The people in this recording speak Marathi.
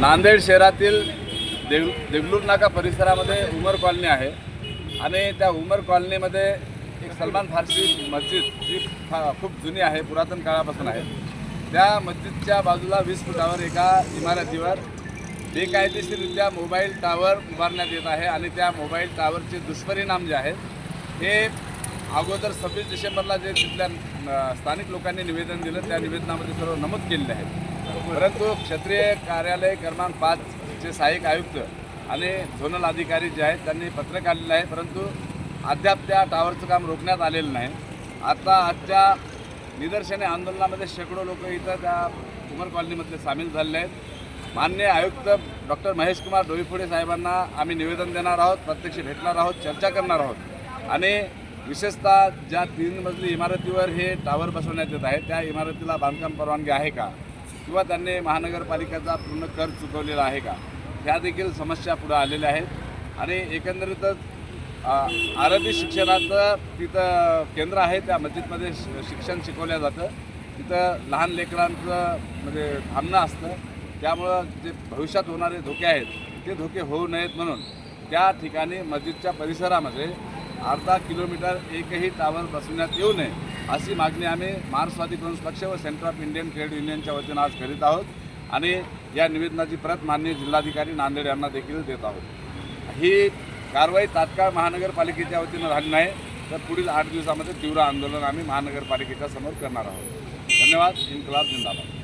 नांदेड शहरातील देग देगलूर नाका परिसरामध्ये उमर कॉलनी आहे. आणि त्या उमर कॉलनीमध्ये एक सलमान फारसी मस्जिद जी फा खूप जुनी आहे पुरातन काळापासून आहे. त्या मस्जिदच्या बाजूला वीस फुटावर एका इमारतीवर बेकायदेशीररित्या मोबाईल टावर उभारण्यात येत आहे आणि त्या मोबाईल टावरचे दुष्परिणाम जे आहेत हे अगोदर सव्वीस डिसेंबरला जे तिथल्या स्थानिक लोकांनी निवेदन दिलं त्या निवेदनामध्ये सर्व नमूद केलेले आहे परंतु क्षेत्रीय कार्यालय क्रमांक पाचचे सहाय्यक आयुक्त आणि झोनल अधिकारी जे आहेत त्यांनी पत्र काढलेलं आहे. परंतु अद्याप त्या टावरचं काम रोखण्यात आलेलं नाही. आता आजच्या निदर्शने आंदोलनामध्ये शेकडो लोक इथं त्या उमर कॉलनीमधले सामील झालेले आहेत. मान्य आयुक्त डॉक्टर महेश कुमार डोईफोडे साहेबांना आम्ही निवेदन देणार आहोत प्रत्यक्ष भेटणार आहोत चर्चा करणार आहोत. आणि विशेषतः ज्या तीन मजली इमारतीवर हे टावर बसवण्यात येत आहे त्या इमारतीला बांधकाम परवानगी आहे का? किंवा त्यांनी महानगरपालिकेचा पूर्ण कर चुकवलेला आहे का? ह्या देखील समस्या पुढं आलेल्या आहेत. आणि एकंदरीतच आरबी शिक्षणाचं तिथं केंद्र आहे त्या मस्जिदमध्ये शिक्षण शिकवलं जातं. तिथं लहान लेकरांचं म्हणजे थांबणं असतं. त्यामुळं जे भविष्यात होणारे धोके आहेत ते धोके होऊ नयेत म्हणून त्या ठिकाणी मस्जिदच्या परिसरामध्ये अर्धा किलोमीटर एकही टावर बसवण्यात येऊ नये. अशी मागणी आम्ही मार्क्सवादी काँग्रेस पक्ष व सेंटर ऑफ इंडियन ट्रेड युनियनच्या वतीनं आज करीत आहोत आणि या निवेदनाची प्रत माननीय जिल्हाधिकारी नांदेड यांना देखील देत आहोत. ही कारवाई तात्काळ महानगरपालिकेच्या वतीनं झाली नाही तर पुढील आठ दिवसामध्ये तीव्र आंदोलन आम्ही महानगरपालिकेच्या समोर करणार आहोत. धन्यवाद. इन्कलाब जिंदाबाद.